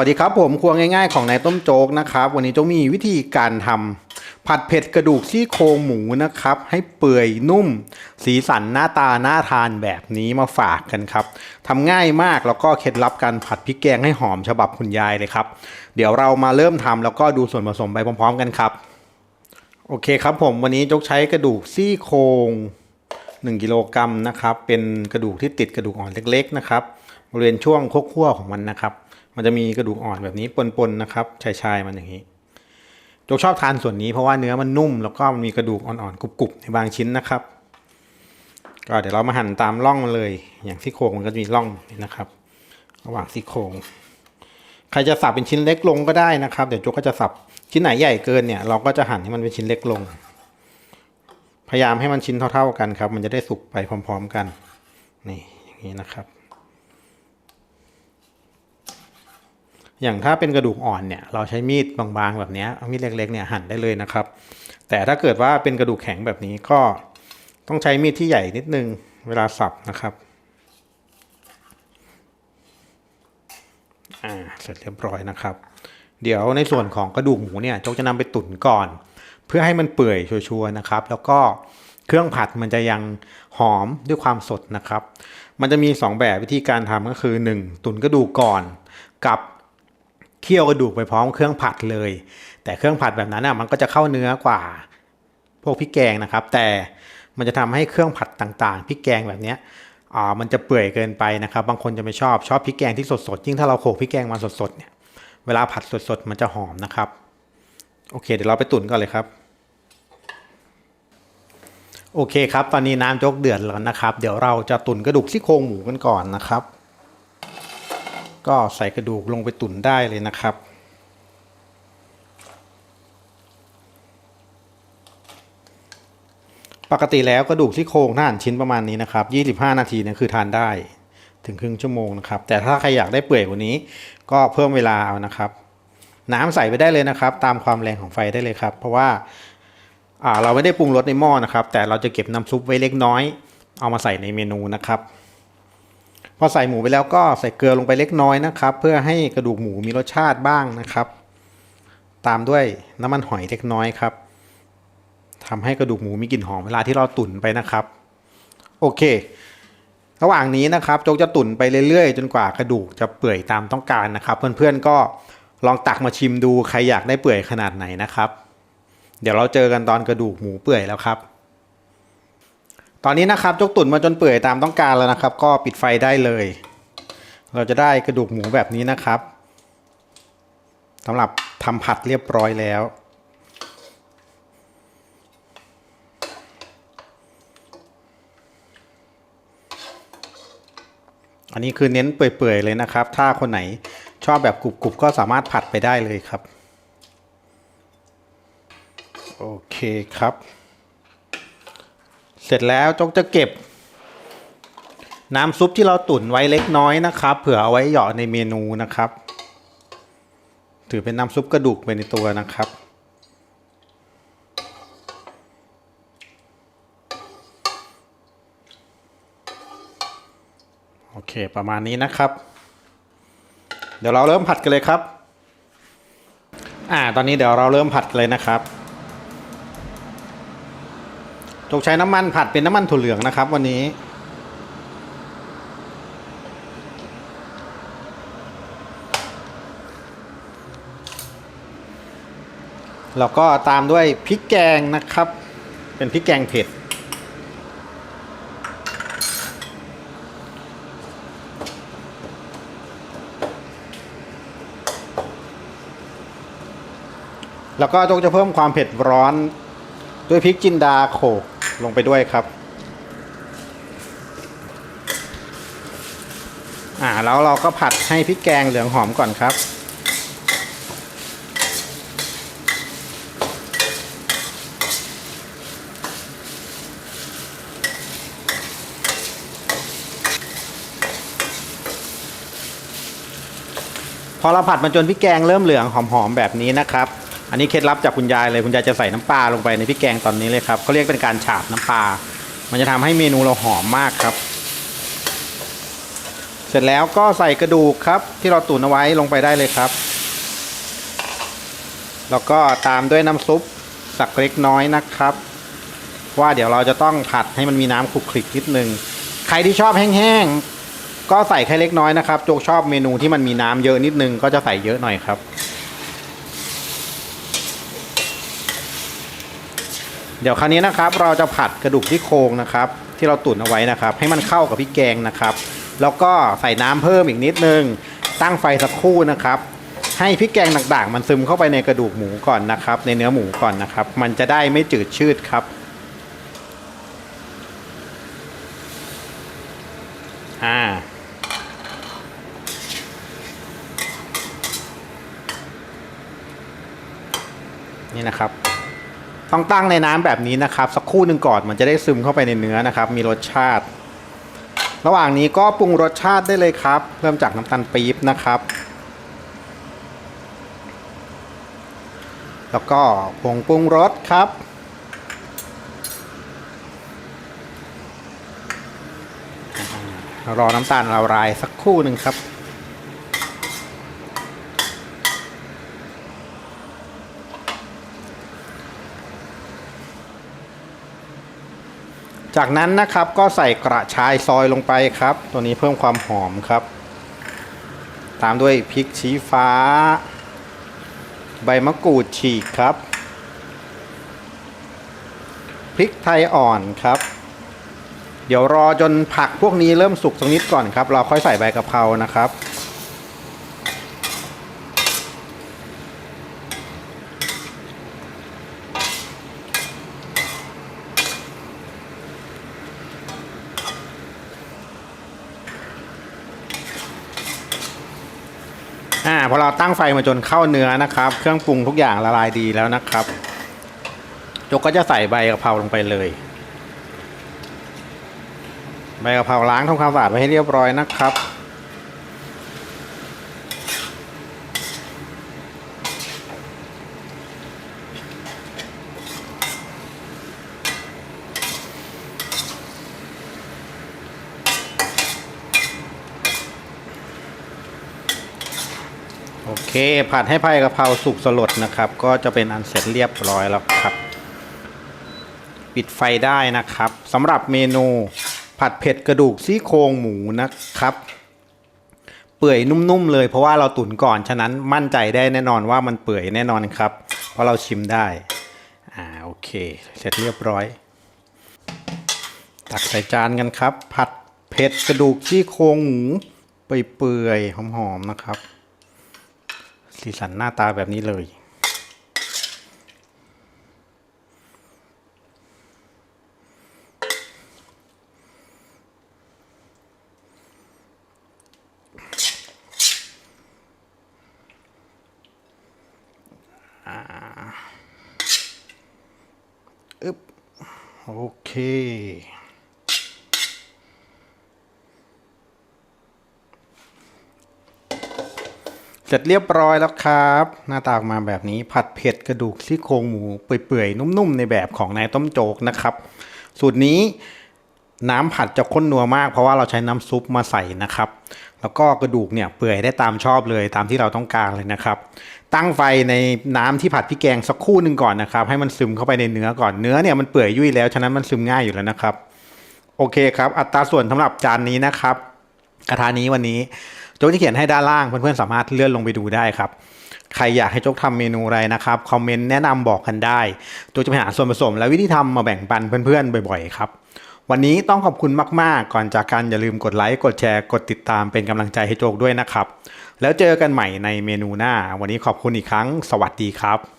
วัสดีครับผมครัวง่ายๆของนายต้มโจ๊กนะครับ วันนี้โจ๊กมีวิธีการทำผัดเผ็ดกระดูกซี่โครงหมูนะครับ ให้เปื่อยนุ่ม สีสันหน้าตาน่าทานแบบนี้มาฝากกันครับทำง่ายมากแล้วก็เคล็ดลับการผัดพริกแกงให้หอมฉบับคุณยายเลยครับ เดี๋ยวเรามาเริ่มทำแล้วก็ดูส่วนผสมไปพร้อม ๆ กันครับ โอเคครับผมวันนี้โจ๊กใช้กระดูกซี่โครง1กิโลกรัมนะครับเป็นกระดูกที่ติดกระดูกอ่อนเล็ก ๆ นะครับบริเวณช่วงโคกขั้วของมันนะครับ มันจะมีกระดูกอ่อนแบบนี้ปนๆนะครับชายๆมันอย่างนี้โจกชอบทานส่วนนี้เพราะว่าเนื้อมันนุ่มแล้วก็มันมีกระดูกอ่อนๆกรุบๆในบางชิ้นนะครับ ก็เดี๋ยวเรามาหั่นตามร่องมาเลย อย่างซี่โครงมันก็จะมีร่องนี่นะครับ ระหว่างซี่โครงใครจะสับเป็นชิ้นเล็กลงก็ได้นะครับ เดี๋ยวโจกก็จะสับชิ้นไหนใหญ่เกินเนี่ย เราก็จะหั่นให้มันเป็นชิ้นเล็กลง พยายามให้มันชิ้นเท่า ๆกันครับ มันจะได้สุกไปพร้อม ๆ กันนี่อย่างนี้นะครับ อย่างถ้าเป็นกระดูกอ่อนเนี่ยเราใช้มีดบางๆแบบนี้มีดเล็กๆเนี่ยหั่นได้เลยนะครับ แต่ถ้าเกิดว่าเป็นกระดูกแข็งแบบนี้ก็ต้องใช้มีดที่ใหญ่นิดนึงเวลาสับนะครับอ่าเสร็จเรียบร้อยนะครับ เดี๋ยวในส่วนของกระดูกหมูเนี่ยโจ๊กจะนำไปตุ๋นก่อน เพื่อให้มันเปื่อยชัวร์ๆนะครับ แล้วก็เครื่องผัดมันจะยังหอมด้วยความสดนะครับ มันจะมี 2 แบบวิธีการทำก็คือ 1. ตุ๋นกระดูกก่อน กับ เคี่ยวกระดูกไปพร้อมเครื่องผัดเลย แต่เครื่องผัดแบบนั้นอะมันก็จะเข้าเนื้อกว่า พวกพริกแกงนะครับ แต่มันจะทำให้เครื่องผัดต่างๆพริกแกงแบบเนี้ยอ่ามันจะเปื่อยเกินไปนะครับ บางคนจะไม่ชอบชอบพริกแกงที่สดๆยิ่งถ้าเราโขลกพริกแกงมาสดๆเนี่ยเวลาผัดสดๆมันจะหอมนะครับโอเค เดี๋ยวเราไปตุ๋นก่อนเลยครับโอเคครับ ตอนนี้น้ำโจ๊กเดือดแล้วนะครับ เดี๋ยวเราจะตุ๋นกระดูกซี่โครงหมูกันก่อนนะครับ ก็ใส่กระดูกลงไปตุ๋นได้เลยนะครับ ปกติแล้วกระดูกซี่โครงถ้านชิ้นประมาณนี้นะครับ 25 นาทีเนี่ยคือทานได้ถึงครึ่งชั่วโมงนะครับ แต่ถ้าใครอยากได้เปื่อยกว่านี้ ก็เพิ่มเวลาเอานะครับ น้ำใส่ไปได้เลยนะครับ ตามความแรงของไฟได้เลยครับ เพราะว่าอ่าเราไม่ได้ปรุงรสในหม้อนะครับ แต่เราจะเก็บน้ำซุปไว้เล็กน้อย เอามาใส่ในเมนูนะครับ พอใส่หมูไปแล้วก็ใส่เกลือลงไปเล็กน้อยนะครับ เพื่อให้กระดูกหมูมีรสชาติบ้างนะครับ ตามด้วยน้ำมันหอยเล็กน้อยครับทำให้กระดูกหมูมีกลิ่นหอมเวลาที่เราตุ๋นไปนะครับ โอเค ระหว่างนี้นะครับโจ๊กจะตุ๋นไปเรื่อยๆ จนกว่ากระดูกจะเปื่อยตามต้องการนะครับ เพื่อนๆก็ลองตักมาชิมดูใครอยากได้เปื่อยขนาดไหนนะครับ เดี๋ยวเราเจอกันตอนกระดูกหมูเปื่อยแล้วครับ ตอนนี้นะครับจกตุ๋นมาจนเปื่อยตามต้องการแล้วนะครับ ก็ปิดไฟได้เลย เราจะได้กระดูกหมูแบบนี้นะครับสำหรับทำผัดเรียบร้อยแล้วอันนี้คือเน้นเปื่อยๆเลยนะครับ ถ้าคนไหนชอบแบบกรุบๆก็สามารถผัดไปได้เลยครับ โอเคครับ เสร็จแล้วจกจะเก็บ น้ำซุปที่เราตุ๋นไว้เล็กน้อยนะครับ เผื่อเอาไว้หยาะในเมนูนะครับ ถือเป็นน้ำซุปกระดูกไปในตัวนะครับโอเค ประมาณนี้นะครับ เดี๋ยวเราเริ่มผัดกันเลยครับ อ่า ตอนนี้เดี๋ยวเราเริ่มผัดกันเลยนะครับ จงใช้น้ำมันผัดเป็นน้ำมันถั่วเหลืองนะครับ วันนี้ แล้วก็ตามด้วยพริกแกงนะครับ เป็นพริกแกงเผ็ด แล้วก็จงจะเพิ่มความเผ็ดร้อนด้วยพริกจินดาโขก ลงไปด้วยครับ อ่าแล้วเราก็ผัดให้พริกแกงเหลืองหอมก่อนครับ พอเราผัดมันจนพริกแกงเริ่มเหลืองหอมๆแบบนี้นะครับ อันนี้เคล็ดลับจากคุณยายเลยคุณยายจะใส่น้ำปลาลงไปในพริกแกงตอนนี้เลยครับเขาเรียกเป็นการฉาบน้ำปลา มันจะทำให้เมนูเราหอมมากครับ เสร็จแล้วก็ใส่กระดูกครับ ที่เราตุ๋นเอาไว้ลงไปได้เลยครับ แล้วก็ตามด้วยน้ำซุปสักเล็กน้อยนะครับ ว่าเดี๋ยวเราจะต้องผัดให้มันมีน้ำคลุกคลิกนิดนึงใครที่ชอบแห้งๆก็ใส่แค่เล็กน้อยนะครับโจกชอบเมนูที่มันมีน้ำเยอะนิดนึงก็จะใส่เยอะหน่อยครับ เดี๋ยวคราวนี้นะครับเราจะผัดกระดูกที่โครงนะครับ ที่เราตุ๋นเอาไว้นะครับ ให้มันเข้ากับพริกแกงนะครับ แล้วก็ใส่น้ำเพิ่มอีกนิดนึง ตั้งไฟสักครู่นะครับ ให้พริกแกงต่างๆ มันซึมเข้าไปในกระดูกหมูก่อนนะครับ ในเนื้อหมูก่อนนะครับ มันจะได้ไม่จืดชืดครับอ่านี่นะครับ ต้องตั้งในน้ำแบบนี้นะครับ สักครู่หนึ่งก่อนมันจะได้ซึมเข้าไปในเนื้อนะครับ มีรสชาติ ระหว่างนี้ก็ปรุงรสชาติได้เลยครับ เริ่มจากน้ำตาลปี๊บนะครับ แล้วก็ผงปรุงรสครับรอน้ำตาลละลายสักครู่หนึ่งครับ จากนั้นนะครับก็ใส่กระชายซอยลงไปครับ ตัวนี้เพิ่มความหอมครับ ตามด้วยพริกชี้ฟ้า ใบมะกรูดฉีกครับพริกไทยอ่อนครับ เดี๋ยวรอจนผักพวกนี้เริ่มสุกสักนิดก่อนครับ เราค่อยใส่ใบกะเพรานะครับ อ่าพอเราตั้งไฟมาจนเข้าเนื้อนะครับ เครื่องปรุงทุกอย่างละลายดีแล้วนะครับจกก็จะใส่ใบกะเพราลงไปเลย ใบกะเพราล้างทำความสะอาดไว้ให้เรียบร้อยนะครับ คผัดให้ไผ่กะเพราสุกสลดนะครับ ก็จะเป็นอันเสร็จเรียบร้อยแล้วครับ ปิดไฟได้นะครับสำหรับเมนูผัดเผ็ดกระดูกซี่โครงหมูนะครับ เปื่อยนุ่มๆเลยเพราะว่าเราตุ๋นก่อนฉะนั้นมั่นใจได้แน่นอนว่ามันเปื่อยแน่นอนครับ เพราะเราชิมได้อ่าโอเค เสร็จเรียบร้อย ตักใส่จานกันครับ ผัดเผ็ดกระดูกซี่โครงหมูเปื่อยๆหอมๆนะครับ สีสันหน้าตาแบบนี้เลย อึ๊บ โอเค เสร็จเรียบร้อยแล้วครับ หน้าตาออกมาแบบนี้ผัดเผ็ดกระดูกซี่โครงหมูเปื่อยๆ นุ่มๆ ในแบบของนายต้มโจกนะครับ สูตรนี้น้ำผัดจะข้นนัวมากเพราะว่าเราใช้น้ำซุปมาใส่นะครับ แล้วก็กระดูกเนี่ยเปื่อยได้ตามชอบเลยตามที่เราต้องการเลยนะครับ ตั้งไฟในน้ำที่ผัดพริกแกงสักครู่หนึ่งก่อนนะครับ ให้มันซึมเข้าไปในเนื้อก่อนเนื้อเนี่ยมันเปื่อยยุ่ยแล้วฉะนั้นมันซึมง่ายอยู่แล้วนะครับ โอเคครับ อัตราส่วนสำหรับจานนี้นะครับกระทะนี้วันนี้ โจ๊กจะเขียนให้ด้านล่างเพื่อนๆสามารถเลื่อนลงไปดูได้ครับ ใครอยากให้โจ๊กทำเมนูอะไรนะครับคอมเมนต์แนะนำบอกกันได้โจ๊กจะไปหาส่วนผสม และวิธีทำมาแบ่งปันเพื่อนๆบ่อยๆครับวันนี้ต้องขอบคุณมาก ๆ ก่อนจากกันอย่าลืมกดไลค์ กดแชร์ กดติดตามเป็นกำลังใจให้โจ๊กด้วยนะครับ แล้วเจอกันใหม่ในเมนูหน้า วันนี้ขอบคุณอีกครั้ง สวัสดีครับ